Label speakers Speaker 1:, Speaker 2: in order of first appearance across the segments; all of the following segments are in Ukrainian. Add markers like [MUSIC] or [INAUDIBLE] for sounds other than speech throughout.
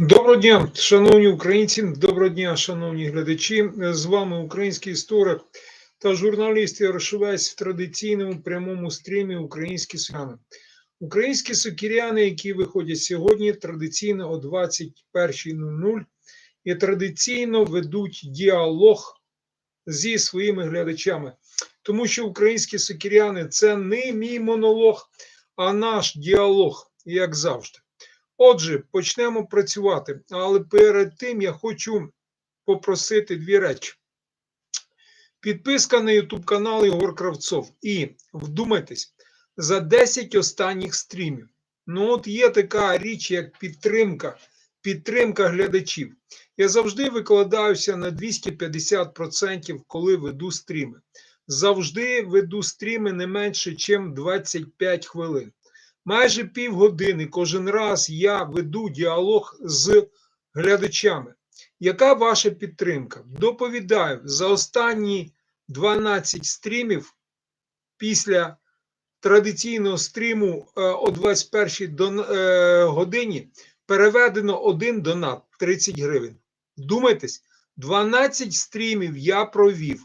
Speaker 1: Доброго дня, шановні українці, доброго дня, шановні глядачі. З вами український історик та журналіст Ярошовець в традиційному прямому стрімі Українські сокіряни. Українські сокіряни, які виходять сьогодні, традиційно о 21.00 і традиційно ведуть діалог зі своїми глядачами. Тому що українські сокіряни це не мій монолог, а наш діалог, як завжди. Отже, почнемо працювати. Але перед тим я хочу попросити дві речі: підписка на YouTube канал Ігор Кравцов. І вдумайтесь, за 10 останніх стрімів. Ну, от є така річ, як підтримка, підтримка глядачів. Я завжди викладаюся на 250%, коли веду стріми. Завжди веду стріми не менше, ніж 25 хвилин майже півгодини кожен раз я веду діалог з глядачами. Яка ваша підтримка? Доповідаю, за останні 12 стрімів після традиційного стріму е, о 21 е, годині переведено один донат 30 гривень. Думайтесь, 12 стрімів я провів.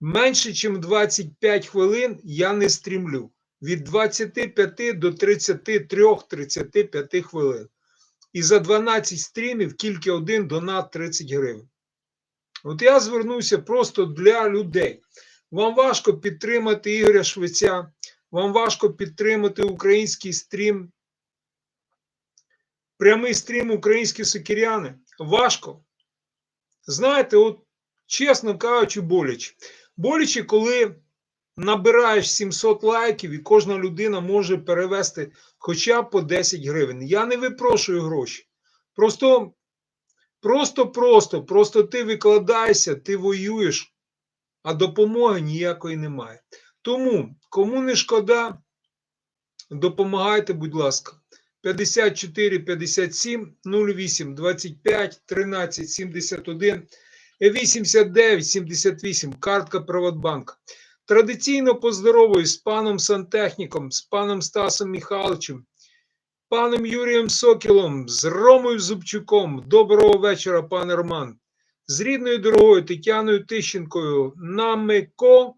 Speaker 1: Менше, ніж 25 хвилин я не стрімлю від 25 до 33-35 хвилин. І за 12 стрімів тільки один донат 30 гривень. От я звернуся просто для людей. Вам важко підтримати Ігоря Швеця, вам важко підтримати український стрім, прямий стрім українські сокіряни. Важко. Знаєте, от чесно кажучи, боляче. Боляче, коли набираєш 700 лайків, і кожна людина може перевести хоча б по 10 гривень. Я не випрошую гроші. Просто, просто, просто, просто ти викладаєшся, ти воюєш, а допомоги ніякої немає. Тому, кому не шкода, допомагайте, будь ласка. 54 57 08 25 13 71 89 78 картка Приватбанка. Традиційно поздоровую з паном сантехніком, з паном Стасом Михайловичем, паном Юрієм Сокілом, з Ромою Зубчуком. Доброго вечора, пане Роман. З рідною дорогою Тетяною Тищенкою, Намико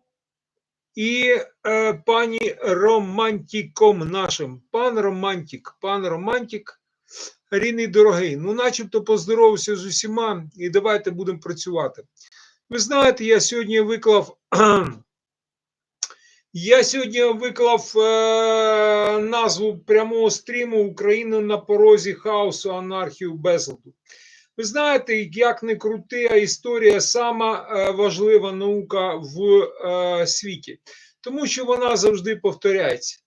Speaker 1: і е, пані Романтіком нашим. Пан Романтік, пан Романтік, рідний дорогий. Ну, начебто поздоровався з усіма, і давайте будемо працювати. Ви знаєте, я сьогодні виклав. Я сьогодні виклав е, назву прямого стріму Україну на порозі хаосу, анархію, безладу. Ви знаєте, як не крути, історія сама е, важлива наука в е, світі, тому що вона завжди повторяється.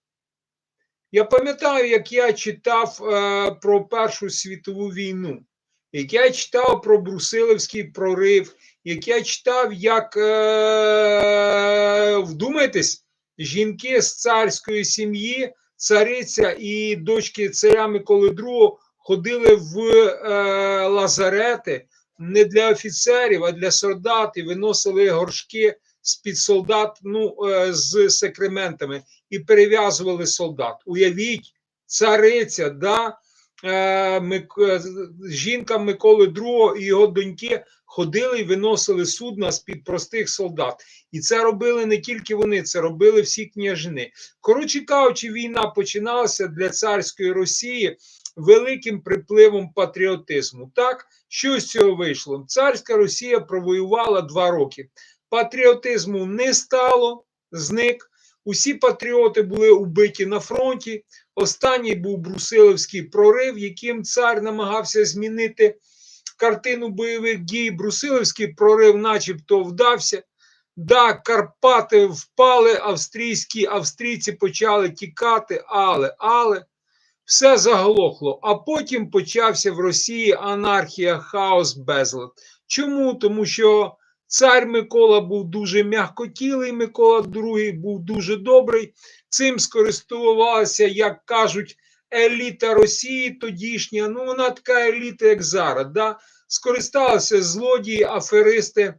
Speaker 1: Я пам'ятаю, як я читав е, про Першу світову війну, як я читав про Брусиловський прорив, як я читав, як е, вдумайтесь жінки з царської сім'ї, цариця і дочки царя Миколи II ходили в е, лазарети не для офіцерів, а для солдат і виносили горшки з-під солдат ну, е, з секрементами і перев'язували солдат. Уявіть, цариця, да, е, е, жінка Миколи II і його доньки ходили і виносили судна з-під простих солдат. І це робили не тільки вони, це робили всі княжини. Коротше кажучи, війна починалася для царської Росії великим припливом патріотизму. Так, що з цього вийшло? Царська Росія провоювала два роки. Патріотизму не стало, зник. Усі патріоти були убиті на фронті. Останній був Брусиловський прорив, яким цар намагався змінити картину бойових дій. Брусиловський прорив, начебто, вдався. Да, Карпати впали, австрійські австрійці почали тікати, але, але все заглохло. А потім почався в Росії анархія, хаос, безлад. Чому? Тому що цар Микола був дуже м'якотілий, Микола II був дуже добрий. Цим скористувалася, як кажуть, еліта Росії тодішня. Ну, вона така еліта, як зараз. да? Скористалися злодії, аферисти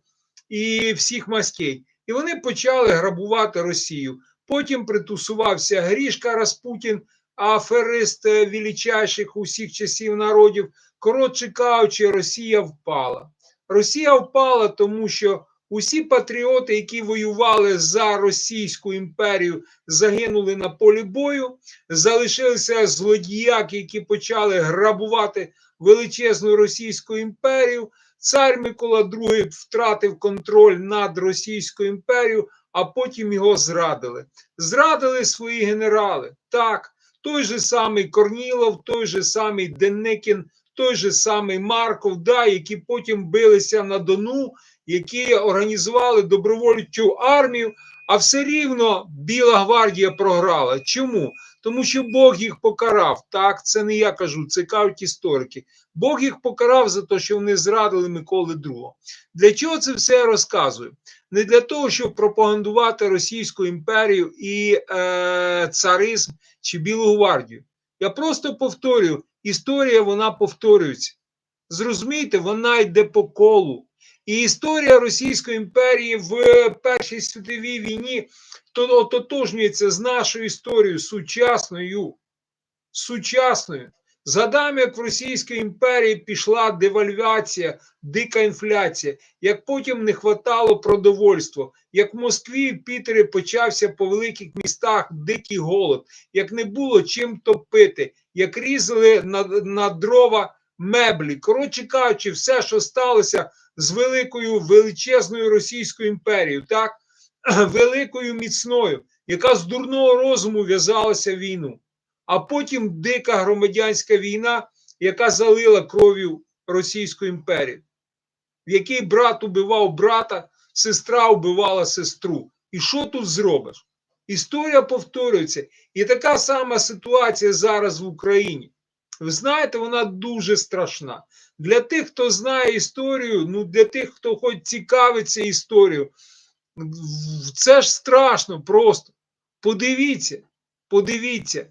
Speaker 1: і всіх маскей. І вони почали грабувати Росію. Потім притусувався Грішка Распутін, аферист величайших усіх часів народів. Коротше кажучи, Росія впала. Росія впала, тому що усі патріоти, які воювали за Російську імперію, загинули на полі бою. Залишилися злодіяки, які почали грабувати величезну Російську імперію. Цар Микола II втратив контроль над Російською імперією, а потім його зрадили. Зрадили свої генерали. Так, той же самий Корнілов, той же самий Деникін, той же самий Марков, да, які потім билися на Дону, які організували добровольчу армію, а все рівно Біла гвардія програла. Чому? Тому що Бог їх покарав. Так, це не я кажу, це кажуть історики. Бог їх покарав за те, що вони зрадили Миколи II. Для чого це все я розказую? Не для того, щоб пропагандувати Російську імперію і е, царизм чи Білу гвардію. Я просто повторюю, історія вона повторюється. Зрозумійте, вона йде по колу. І історія Російської імперії в Першій світовій війні то ототожнюється з нашою історією сучасною. Сучасною. Згадаємо, як в Російській імперії пішла девальвація, дика інфляція, як потім не хватало продовольства, як в Москві і Пітері почався по великих містах дикий голод, як не було чим топити, як різали на, на дрова меблі. Коротше кажучи, все, що сталося з великою величезною Російською імперією, так, [CLEARS THROAT] великою міцною, яка з дурного розуму в'язалася війну а потім дика громадянська війна, яка залила кров'ю Російську імперію, в якій брат убивав брата, сестра вбивала сестру. І що тут зробиш? Історія повторюється. І така сама ситуація зараз в Україні. Ви знаєте, вона дуже страшна. Для тих, хто знає історію, ну для тих, хто хоч цікавиться історією, це ж страшно просто. Подивіться, подивіться.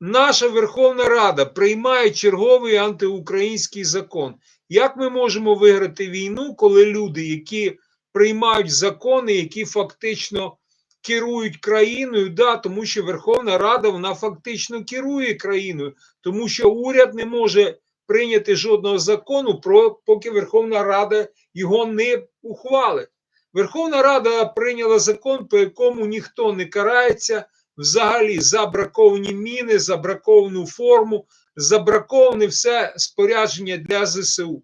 Speaker 1: Наша Верховна Рада приймає черговий антиукраїнський закон. Як ми можемо виграти війну, коли люди, які приймають закони, які фактично керують країною, да, тому що Верховна Рада вона фактично керує країною, тому що уряд не може прийняти жодного закону, про поки Верховна Рада його не ухвалить. Верховна Рада прийняла закон, по якому ніхто не карається взагалі забраковані міни, забраковану форму, забраковане все спорядження для ЗСУ.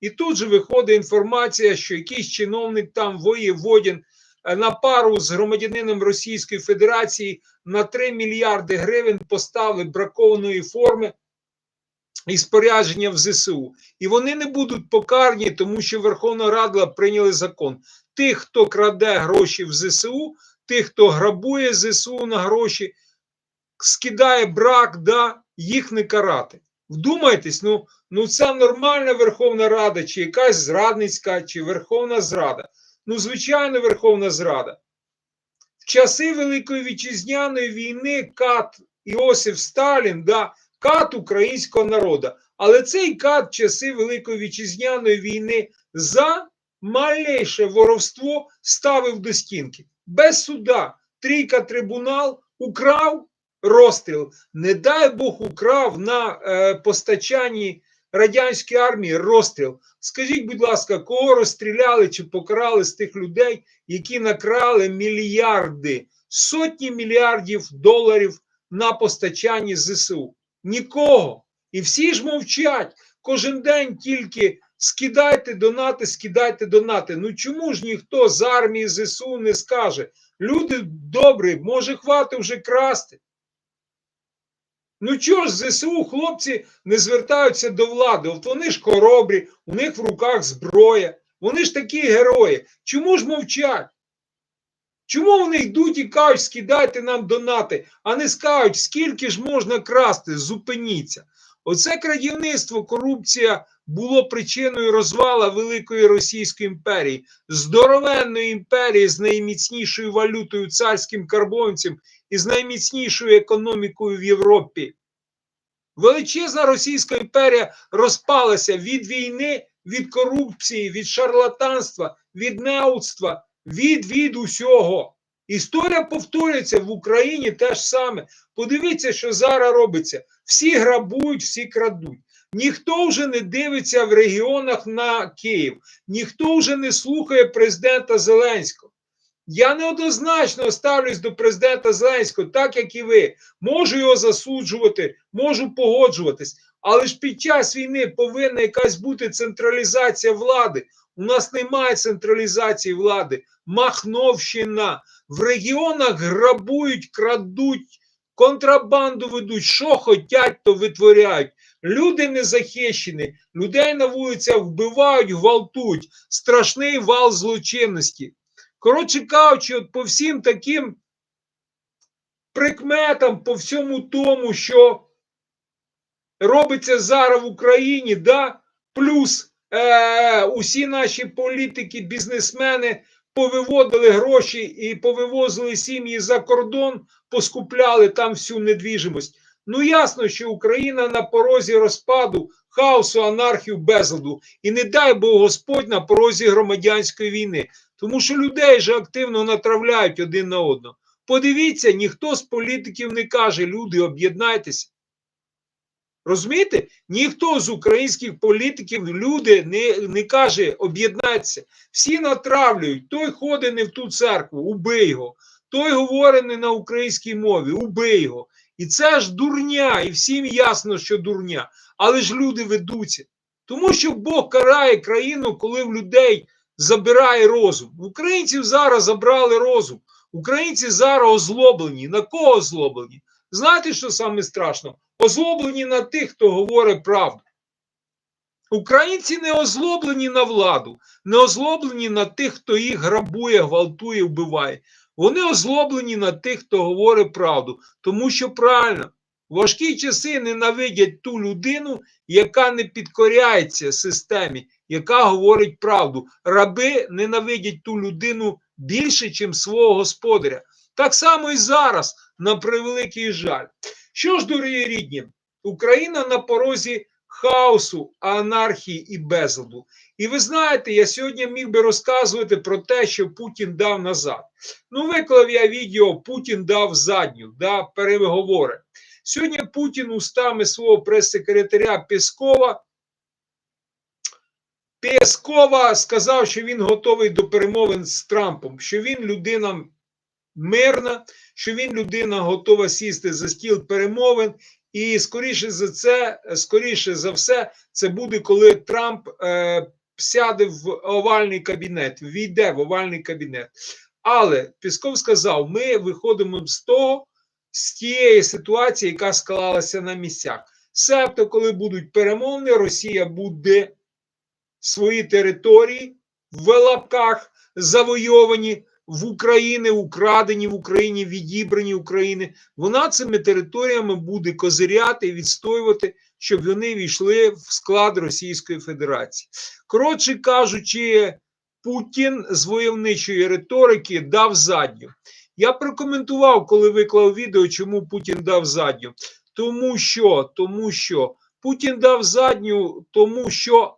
Speaker 1: І тут же виходить інформація, що якийсь чиновник там воєводін на пару з громадянином Російської Федерації на 3 мільярди гривень поставили бракованої форми і спорядження в ЗСУ. І вони не будуть покарні, тому що Верховна Рада прийняли закон. Тих, хто краде гроші в ЗСУ, тих, хто грабує ЗСУ на гроші, скидає брак, да, їх не карати. Вдумайтесь, ну ну це нормальна Верховна Рада, чи якась зрадницька, чи Верховна Зрада. Ну, звичайно, Верховна Зрада. В часи Великої Вітчизняної війни кат Іосиф Сталін, да, кат українського народу. Але цей кат часи Великої Вітчизняної війни за малейше воровство ставив до стінки без суда. Трійка трибунал украв розстріл. Не дай Бог украв на е, постачанні радянської армії розстріл. Скажіть, будь ласка, кого розстріляли чи покарали з тих людей, які накрали мільярди, сотні мільярдів доларів на постачанні ЗСУ? Нікого. І всі ж мовчать. Кожен день тільки скидайте донати, скидайте донати. Ну чому ж ніхто з армії ЗСУ не скаже? Люди добрі, може, хвати вже красти. Ну чого ж ЗСУ хлопці не звертаються до влади? От вони ж хоробрі, у них в руках зброя, вони ж такі герої. Чому ж мовчать? Чому вони йдуть і кажуть, скидайте нам донати, а не скажуть, скільки ж можна красти, зупиніться. Оце крадівництво, корупція було причиною розвала Великої Російської імперії, здоровенної імперії з найміцнішою валютою царським карбонцем і з найміцнішою економікою в Європі. Величезна Російська імперія розпалася від війни, від корупції, від шарлатанства, від неудства, від від усього. Історія повторюється в Україні те ж саме. Подивіться, що зараз робиться. Всі грабують, всі крадуть. Ніхто вже не дивиться в регіонах на Київ, ніхто вже не слухає президента Зеленського. Я неоднозначно ставлюсь до президента Зеленського, так як і ви. Можу його засуджувати, можу погоджуватись, але ж під час війни повинна якась бути централізація влади. У нас немає централізації влади. Махновщина. В регіонах грабують, крадуть, контрабанду ведуть, що хотять, то витворяють. Люди не захищені, людей на вулицях вбивають, гвалтують. Страшний вал злочинності. Коротше кажучи, от по всім таким прикметам, по всьому тому, що робиться зараз в Україні, да, плюс е, усі наші політики, бізнесмени повиводили гроші і повивозили сім'ї за кордон, поскупляли там всю недвіжимость. Ну ясно, що Україна на порозі розпаду, хаосу, анархію, безладу. І не дай Бог Господь на порозі громадянської війни. Тому що людей же активно натравляють один на одного. Подивіться, ніхто з політиків не каже, люди, об'єднайтеся. Розумієте? Ніхто з українських політиків, люди не, не каже, об'єднайтеся. Всі натравлюють. Той ходить не в ту церкву, убий його. Той говорить не на українській мові, убий його. І це ж дурня, і всім ясно, що дурня. Але ж люди ведуться. Тому що Бог карає країну, коли в людей забирає розум. Українців зараз забрали розум. Українці зараз озлоблені. На кого озлоблені? Знаєте, що саме страшно? Озлоблені на тих, хто говорить правду. Українці не озлоблені на владу, не озлоблені на тих, хто їх грабує, гвалтує, вбиває. Вони озлоблені на тих, хто говорить правду. Тому що правильно, важкі часи ненавидять ту людину, яка не підкоряється системі, яка говорить правду. Раби ненавидять ту людину більше, ніж свого господаря. Так само і зараз, на превеликий жаль. Що ж, дорогі рідні, Україна на порозі хаосу, анархії і безладу. І ви знаєте, я сьогодні міг би розказувати про те, що Путін дав назад. Ну, виклав я відео, Путін дав задню, да, переговори. Сьогодні Путін устами свого прес-секретаря Пескова Пескова сказав, що він готовий до перемовин з Трампом, що він людина мирна, що він людина готова сісти за стіл перемовин. І скоріше за це, скоріше за все, це буде, коли Трамп е, сяде в овальний кабінет, війде в овальний кабінет. Але Пісков сказав: ми виходимо з того, з тієї ситуації, яка склалася на місцях. Себто, коли будуть перемовини, Росія буде свої території в лапках завойовані в Україні, украдені в Україні, відібрані України. Вона цими територіями буде козиряти і відстоювати, щоб вони війшли в склад Російської Федерації. Коротше кажучи, Путін з войовничої риторики дав задню. Я прокоментував, коли виклав відео, чому Путін дав задню. Тому що, тому що Путін дав задню, тому що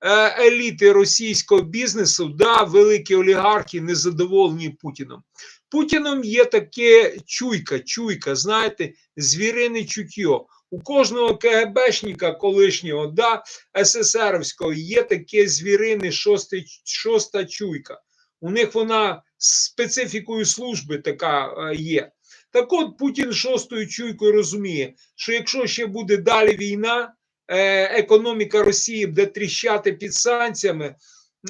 Speaker 1: е, еліти російського бізнесу, да, великі олігархи незадоволені Путіном. Путіном є таке чуйка, чуйка, знаєте, звірине чуття. У кожного КГБшника колишнього, да, СССРівського є таке звірине шосте, шоста чуйка. У них вона специфікою служби така е, є. Так от Путін шостою чуйкою розуміє, що якщо ще буде далі війна, е, економіка Росії буде тріщати під санкціями,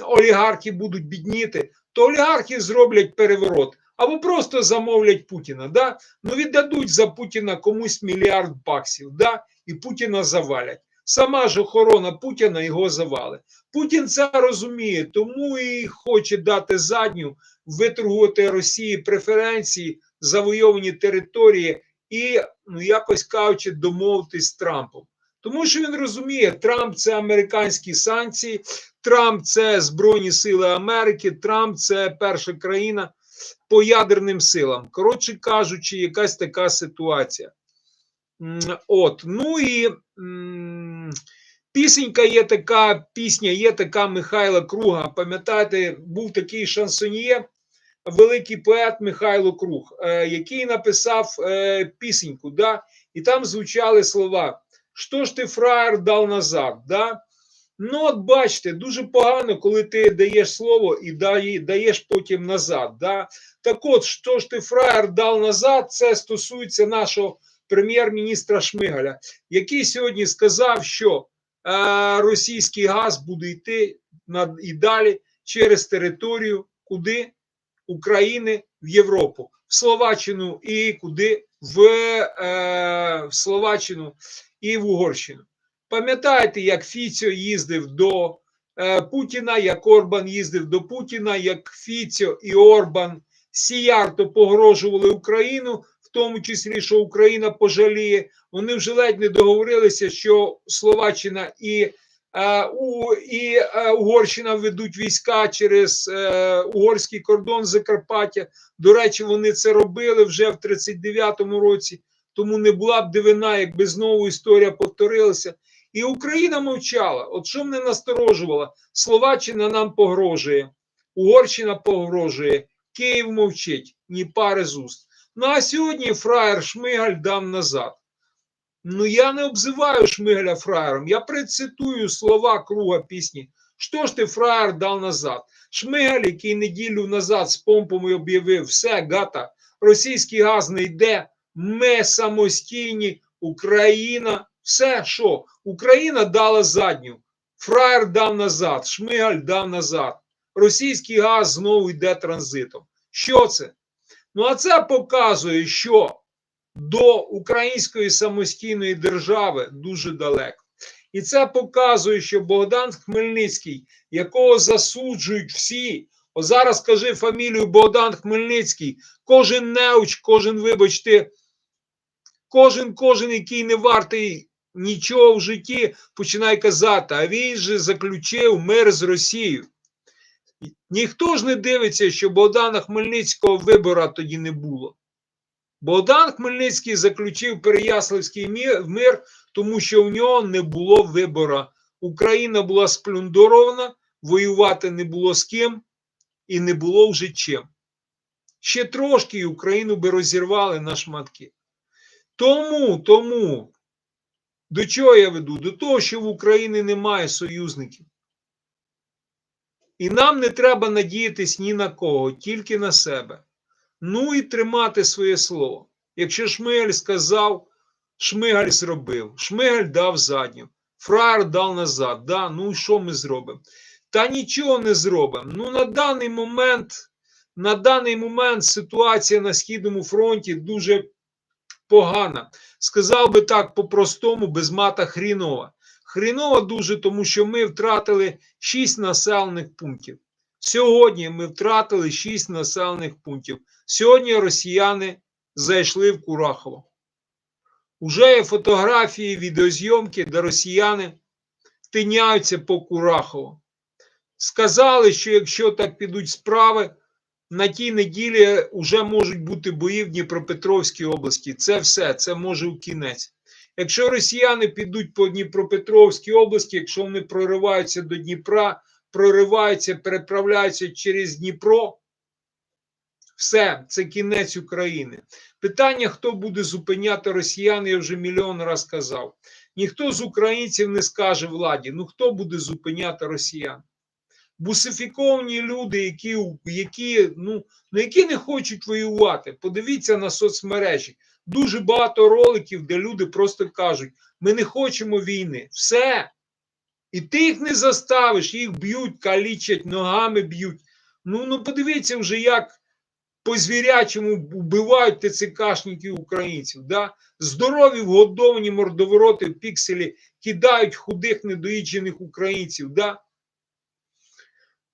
Speaker 1: олігархи будуть бідніти, то олігархи зроблять переворот або просто замовлять Путіна. Да? Ну віддадуть за Путіна комусь мільярд баксів, да? і Путіна завалять. Сама ж охорона Путіна його завалить. Путін це розуміє, тому і хоче дати задню, виторгувати Росії преференції, завойовані території і, ну якось кажучи, домовитись з Трампом. Тому що він розуміє, Трамп це американські санкції, Трамп це Збройні Сили Америки, Трамп це перша країна по ядерним силам. Коротше кажучи, якась така ситуація. От, ну і пісенька є така, пісня є така Михайла Круга. Пам'ятаєте, був такий шансоньє, великий поет Михайло Круг, е, який написав е, пісеньку, да, і там звучали слова: Що ж ти фраєр дав назад? Да? Ну, от бачите, дуже погано, коли ти даєш слово і даєш потім назад. Да? Так от, що ж ти фраєр дав назад, це стосується нашого прем'єр-міністра Шмигаля, який сьогодні сказав, що е, російський газ буде йти на, і далі через територію, куди України в Європу, в Словаччину і куди в, е, в Словаччину і в Угорщину. Пам'ятаєте, як Фіцьо їздив до е, Путіна, як Орбан їздив до Путіна, як Фіцьо і Орбан сіярто погрожували Україну, в тому числі, що Україна пожаліє. Вони вже ледь не договорилися, що Словаччина і, е, і е, Угорщина ведуть війська через угорський кордон Закарпаття. До речі, вони це робили вже в 39-му році. Тому не була б дивина, якби знову історія повторилася. І Україна мовчала. От що мене насторожувало? Словаччина нам погрожує, Угорщина погрожує, Київ мовчить, ні пари з уст. Ну а сьогодні фраєр Шмигаль дав назад. Ну я не обзиваю Шмигаля фраєром. Я прицитую слова круга пісні. Що ж ти фраєр дав назад? Шмигаль, який неділю назад з помпами об'явив все, гата, російський газ не йде, ми самостійні, Україна, все що? Україна дала задню, фраєр дав назад, Шмигаль дав назад. Російський газ знову йде транзитом. Що це? Ну, а це показує, що до української самостійної держави дуже далеко. І це показує, що Богдан Хмельницький, якого засуджують всі, о зараз скажи фамілію Богдан Хмельницький, кожен неуч, кожен, вибачте, кожен, кожен, який не вартий нічого в житті, починає казати, а він же заключив мир з Росією. Ніхто ж не дивиться, що Богдана Хмельницького вибора тоді не було. Богдан Хмельницький заключив Переяславський мир, тому що в нього не було вибора. Україна була сплюндрована, воювати не було з ким і не було вже чим. Ще трошки Україну би розірвали на шматки. Тому, тому, до чого я веду? До того, що в Україні немає союзників. І нам не треба надіятись ні на кого, тільки на себе. Ну і тримати своє слово. Якщо Шмигаль сказав, Шмигаль зробив, Шмигаль дав задню, фраєр дав назад. Да? Ну і що ми зробимо? Та нічого не зробимо. Ну на даний момент, на даний момент ситуація на Східному фронті дуже погана. Сказав би так по-простому, без мата хрінова. Хрінова дуже, тому що ми втратили 6 населених пунктів. Сьогодні ми втратили 6 населених пунктів. Сьогодні росіяни зайшли в Курахово. Уже є фотографії, відеозйомки, де росіяни тиняються по Курахово. Сказали, що якщо так підуть справи, на тій неділі вже можуть бути бої в Дніпропетровській області. Це все, це може в кінець. Якщо росіяни підуть по Дніпропетровській області, якщо вони прориваються до Дніпра, прориваються, переправляються через Дніпро, все, це кінець України. Питання, хто буде зупиняти росіян, я вже мільйон раз казав. Ніхто з українців не скаже владі, ну хто буде зупиняти росіян? Бусифіковані люди, які, які, ну, ну, які не хочуть воювати. Подивіться на соцмережі. Дуже багато роликів, де люди просто кажуть: ми не хочемо війни. Все. І ти їх не заставиш, їх б'ють, калічать, ногами б'ють. Ну, ну подивіться вже, як по звірячому вбивають ТЦКшників українців. Да? Здорові вгодовані мордовороти в пікселі кидають худих недоїджених українців. Да?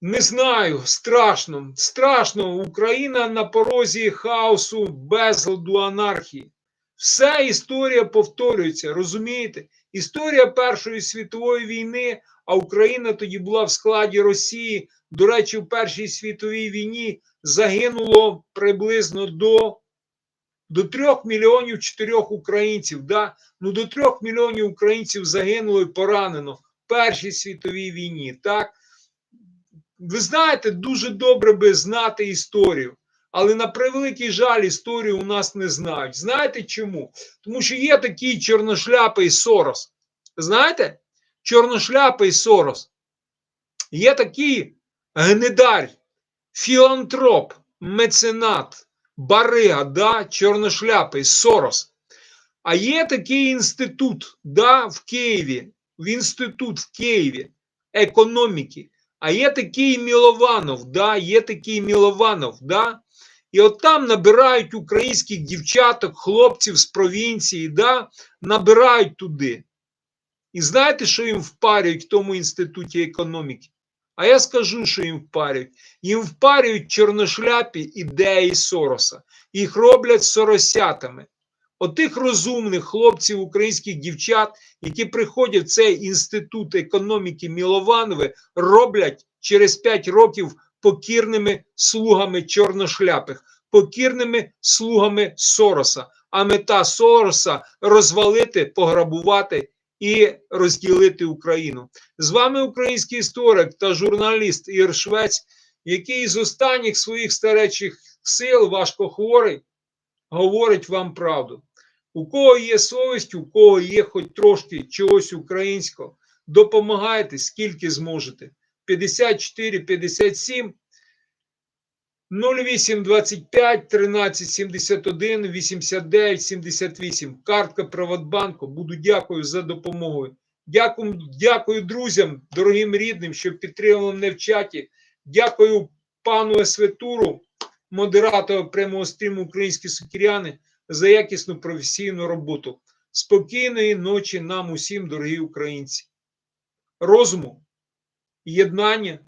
Speaker 1: Не знаю, страшно, страшно. Україна на порозі хаосу, безладу, анархії. Все історія повторюється, розумієте? Історія Першої світової війни, а Україна тоді була в складі Росії. До речі, в Першій світовій війні загинуло приблизно до до 3 мільйонів 4 українців. Да? Ну, до 3 мільйонів українців загинуло і поранено в Першій світовій війні. Так? Ви знаєте, дуже добре би знати історію. Але на превеликий жаль, історію у нас не знають. Знаєте чому? Тому що є такий чорношляпий Сорос. Знаєте? Чорношляпий Сорос. Є такий гнедарь, філантроп, меценат, барига, да, чорношляпий Сорос. А є такий інститут да, в Києві, в інститут в Києві економіки. А є такий Мілованов, да, є такий Мілованов, да. І от там набирають українських дівчаток, хлопців з провінції, да, набирають туди. І знаєте, що їм впарюють в тому інституті економіки? А я скажу, що їм впарюють. Їм впарюють чорношляпі ідеї Сороса. Їх роблять соросятами. Отих розумних хлопців, українських дівчат, які приходять в цей інститут економіки Мілованови, роблять через 5 років покірними слугами чорношляпих, покірними слугами Сороса. А мета Сороса розвалити, пограбувати і розділити Україну. З вами український історик та журналіст Ір Швець, який з останніх своїх старечих сил, важкохворий, говорить вам правду. У кого є совість, у кого є хоч трошки чогось українського, допомагайте скільки зможете. 54 57 08 25 13 71 89 78. Картка Приватбанку. Буду дякую за допомогою. Дякую, дякую друзям, дорогим рідним, що підтримали мене в чаті. Дякую пану Есветуру, модератору прямого стріму Українські сукіряни, за якісну професійну роботу. Спокійної ночі нам усім, дорогі українці. Розуму, єднання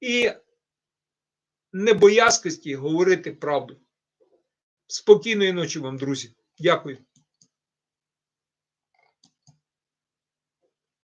Speaker 1: і небоязкості говорити правду. Спокійної ночі вам, друзі. Дякую.